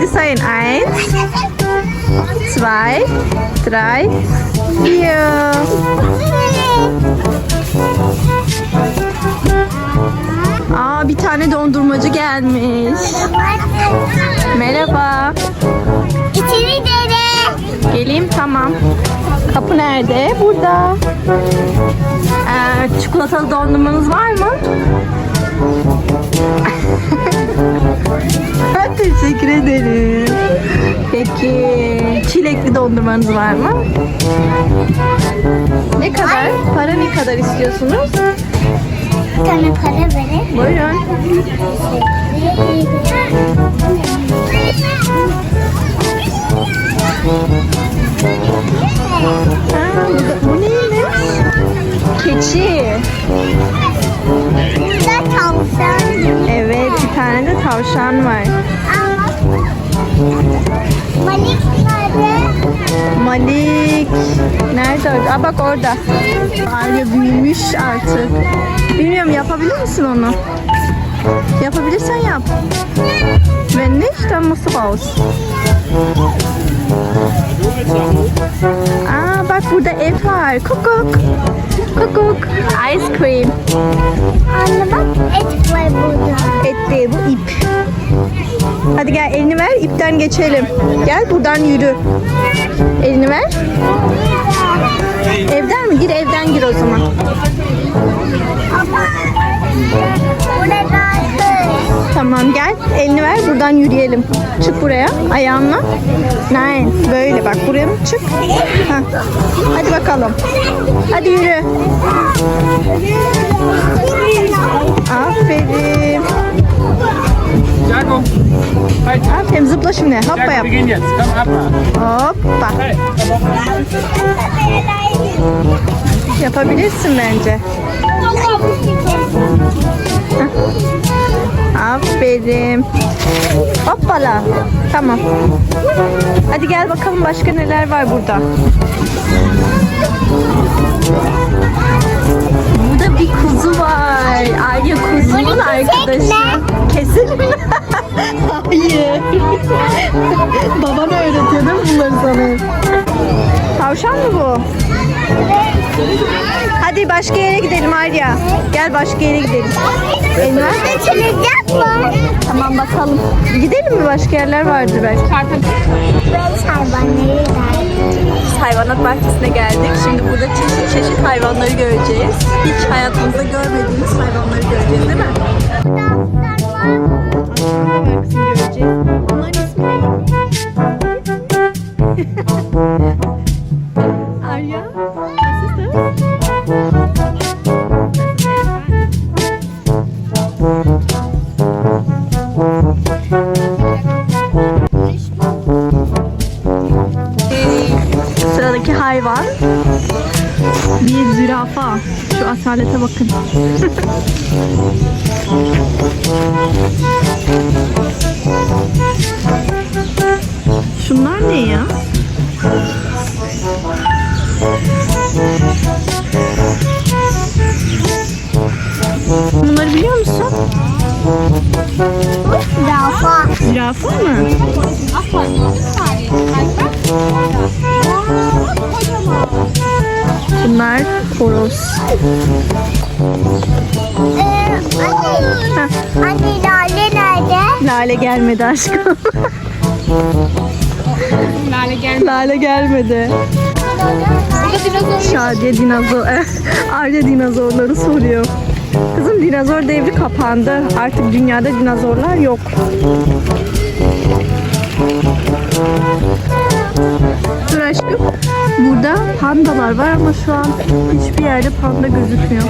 Hadi sayın. Eins, zwei, drei, vier. Aa bir tane dondurmacı gelmiş. Merhaba. İçeri dere. Geleyim tamam. Kapı nerede? Burada. Ee, çikolatalı dondurmanız var mı? Teşekkür ederim. Peki çilekli dondurmanız var mı? Ne kadar? Para ne kadar istiyorsunuz? Bir tane para verin. Buyurun. Aa, bu, da- bu neymiş? Keçi. Tavşan. Evet bir tane de tavşan var. Malik nerede? Malik. Nerede? orada? Aa bak orada. Arya büyümüş artık. Bilmiyorum yapabilir misin onu? Yapabilirsen yap. Wenn nicht, dann musst du raus. Aa bak burada ev var. Kukuk. Kukuk. Ice cream. Anne bak et var burada. Et değil bu ip. Hadi gel elini ver ipten geçelim. Gel buradan yürü. Elini ver. Evden mi? Gir evden gir o zaman. Tamam gel. Elini ver buradan yürüyelim. Çık buraya ayağınla. Nein. Böyle bak buraya mı çık? Heh. Hadi bakalım. Hadi yürü. Aferin. Halt, Aferin zıpla şimdi. Hoppa yap. Hoppa. Yapabilirsin bence. Aferin. Hoppala. Tamam. Hadi gel bakalım başka neler var burada. Burada bir kuzu var. Arya kuzunun arkadaşı. Kesin mi? Hayır. Baban öğretiyor değil mi bunları sana? Tavşan mı bu? Hadi başka yere gidelim Arya. Gel başka yere gidelim. Elma. Burada çilekler var. Tamam bakalım. Gidelim mi? Başka yerler vardır belki. Ben. Hayvanat bahçesine geldik. Şimdi burada çeşit çeşit hayvanları göreceğiz. Hiç hayatımızda görmediğimiz hayvanları göreceğiz değil mi? Asalete bakın. Şunlar ne ya? Bunları biliyor musun? Rafa. Zürafa mı? Bunlar horoz. Ee, anne. Anne Lale nerede? Lale gelmedi aşkım. Lale gel. Lale gelmedi. Şadiye dinozor, Arya dinozorları soruyor. Kızım dinozor devri kapandı. Artık dünyada dinozorlar yok. Dur aşkım. Burada pandalar var ama şu an hiçbir yerde panda gözükmüyor.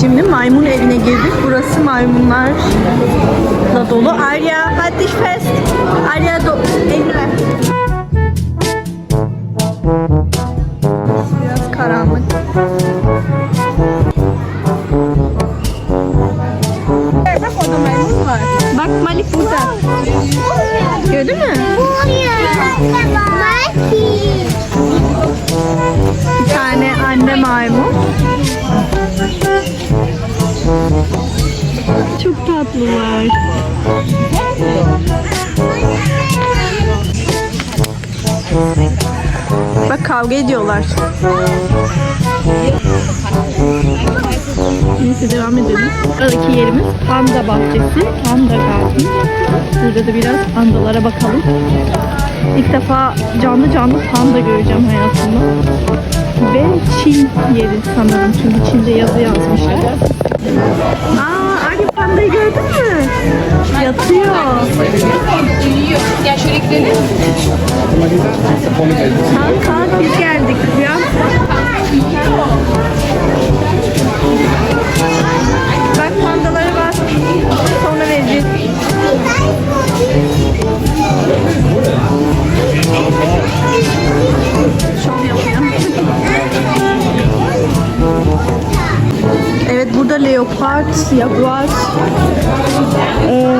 Şimdi maymun evine girdik. Burası maymunlarla dolu. Arya, hadi fest. Arya, do elini Çok tatlı. tatlılar. Bak kavga ediyorlar. Neyse devam edelim. Sıradaki yerimiz panda bahçesi. Panda garden. Burada da biraz pandalara bakalım. İlk defa canlı canlı panda göreceğim hayatımda. Ve Çin yeri sanırım çünkü Çin'de yazı yazmışlar. Aa, pandayı gördün mü? Yatıyor. Ya şöyle gidelim. Kalk kalk biz. Leopard, jaguar, eee,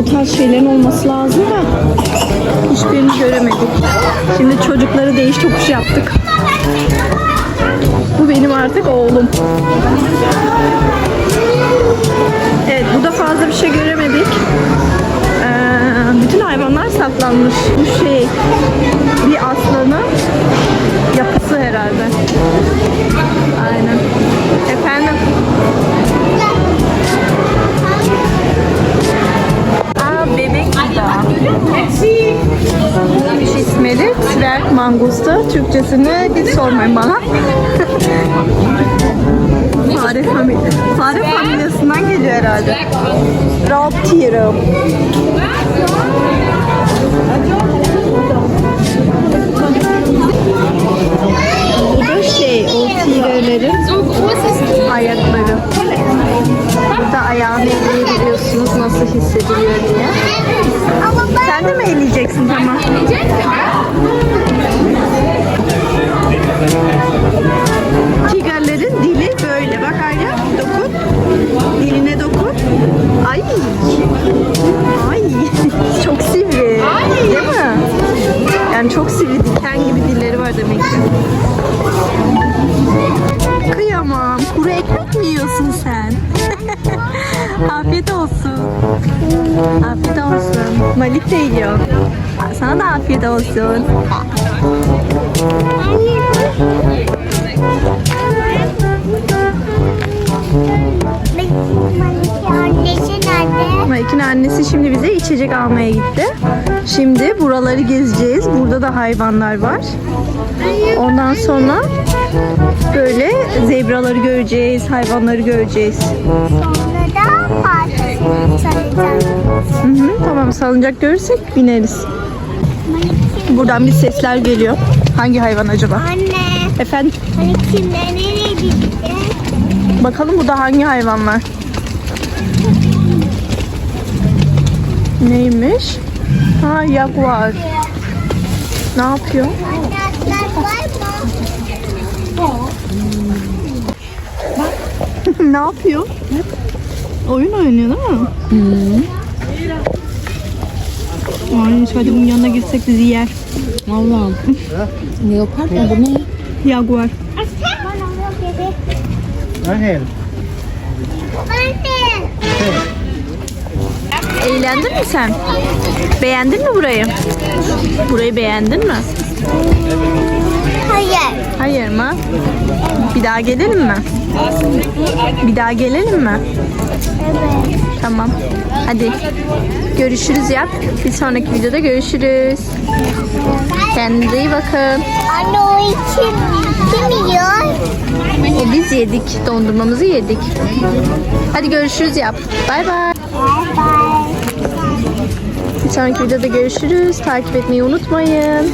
o tarz şeylerin olması lazım da hiçbirini göremedik. Şimdi çocukları değiş tokuş yaptık. Bu benim artık oğlum. Evet burada fazla bir şey göremedik. Ee, bütün hayvanlar saklanmış. Bu şey bir aslanın yapısı herhalde. Aynen. Efendim. İsmleri? Twerk mangusta. Türkçesini hiç sormayın bana. Fare, famili Fare familyasından geliyor herhalde. Raptiro. Bu da şey, o tirelerin ayakları. Burada ayağını elleyebiliyorsunuz nasıl hissediliyor diye. Sen de mi elleyeceksin tamam? Tigerlerin dili böyle. Bak Arya dokun. Diline dokun. Ay. Ay. Afiyet olsun. Malik de yiyor. Sana da afiyet olsun. Malik'in annesi şimdi bize içecek almaya gitti. Şimdi buraları gezeceğiz. Burada da hayvanlar var. Ondan sonra böyle zebraları göreceğiz, hayvanları göreceğiz. Sonra da parkasını çalacağız. Hı hı, tamam salıncak görürsek bineriz. Buradan bir sesler geliyor. Hangi hayvan acaba? Anne, Efendim hani kimle nereye gideceğiz? bakalım burada hangi hayvan var? Neymiş? Ha jaguar. Ne yapıyor? Anne atlar var mı? ne yapıyor? Oyun oynuyor değil mi? Ay hadi bunun yanına girsek bizi yer. Allah'ım. Leopard mı bu ne? Jaguar. Eğlendin mi sen? Beğendin mi burayı? Burayı beğendin mi? Hayır. Hayır mı? Bir daha gelelim mi? Bir daha gelelim mi? Evet. Tamam. Hadi. Görüşürüz yap. Bir sonraki videoda görüşürüz. Kendinize iyi bakın. Anne o için kim yiyor? E, biz yedik. Dondurmamızı yedik. Hadi görüşürüz yap. Bay bay. Bir sonraki videoda görüşürüz. Takip etmeyi unutmayın.